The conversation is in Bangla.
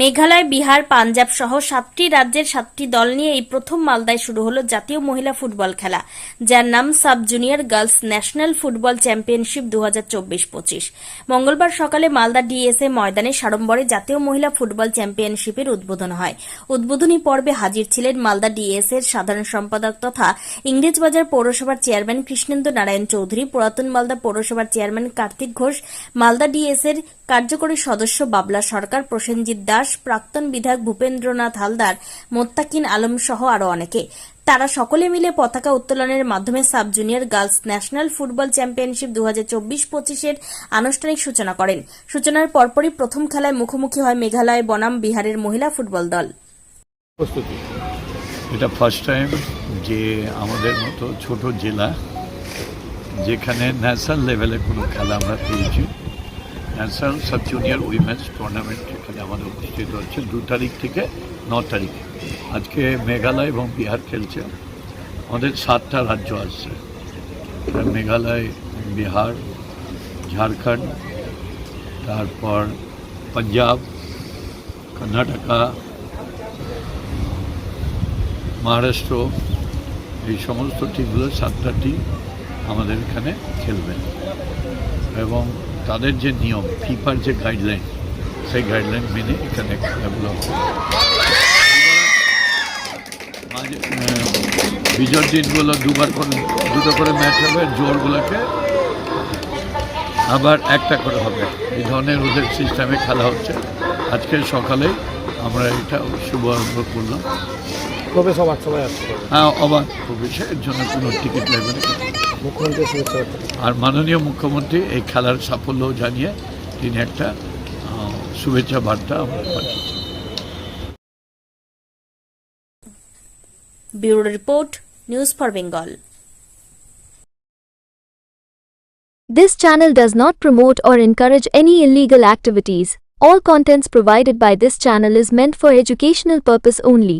মেঘালয়, বিহার, পাঞ্জাব সহ সাতটি রাজ্যের সাতটি দল নিয়ে এই প্রথম মালদায় শুরু হলো জাতীয় মহিলা ফুটবল খেলা, যার নাম sub junior girls national football championship দু হাজার চব্বিশ পঁচিশ। মঙ্গলবার সকালে মালদা ডিএসএ ময়দানে সাড়ম্বরে জাতীয় মহিলা ফুটবল চ্যাম্পিয়নশিপের উদ্বোধন হয়। উদ্বোধনী পর্বে হাজির ছিলেন মালদা ডিএসএ এর সাধারণ সম্পাদক তথা ইংরেজবাজার পৌরসভার চেয়ারম্যান কৃষ্ণেন্দ্র নারায়ণ চৌধুরী, পুরাতন মালদা পৌরসভার চেয়ারম্যান কার্তিক ঘোষ, মালদা ডিএস এর কার্যকরী সদস্য বাবলা সরকার, প্রসেনজিৎ দাস প্রাক্তন বিধায়ক ভূপেন্দ্রনাথ হালদার, মোত্তাকিন আলম সহ আরও অনেকে। তারা সকলে মিলে পতাকা উত্তোলনের মাধ্যমে sub junior girls national football championship দু হাজার চব্বিশ পঁচিশের আনুষ্ঠানিক সূচনা করেন। সূচনার পরপরই প্রথম খেলায় মুখোমুখি হয় মেঘালয় বনাম বিহারের মহিলা ফুটবল দল। এটা ফার্স্ট টাইম যে আমাদের মতো ছোট জেলা যেখানে ন্যাশনাল লেভেলে কোনো খেলা আমরা করেছি national sub junior women's tournament এখানে আমাদের অনুষ্ঠিত হচ্ছে দু তারিখ থেকে ন তারিখ। আজকে মেঘালয় এবং বিহার খেলছে। আমাদের সাতটা রাজ্য আসছে। মেঘালয়, বিহার, ঝাড়খণ্ড, তারপর পাঞ্জাব, কর্ণাটকা, মহারাষ্ট্র, এই সমস্ত টিমগুলো সাতটা টিম আমাদের এখানে খেলবে। এবং তাদের যে নিয়ম ফিফার যে গাইডলাইন সেই গাইডলাইন মেনে এখানে খেলাগুলো বিজয় দিনগুলো দুবার করে দুটো করে ম্যাচ হবে জোরগুলোকে আবার একটা করে হবে। এই ধরনের ওদের সিস্টেমে খেলা হচ্ছে। আজকে সকালে আমরা এটা শুভারম্ভ করলাম। প্রবেশ অবাক সবাই আসছে? হ্যাঁ অবাক। অবাধ প্রবেশে এর জন্য কোনো টিকিট লাগবে না। মুখ্যমন্ত্রী শুভেচ্ছা বার্তা। আর মাননীয় মুখ্যমন্ত্রী এই খেলার সাফল্য জানিয়ে তিনি একটা আহ, শুভেচ্ছা বার্তা আমরা পাঠিয়েছেন bureau report news for Bengal This channel does not promote or encourage any illegal activities. All contents provided by this channel is meant for educational purpose only.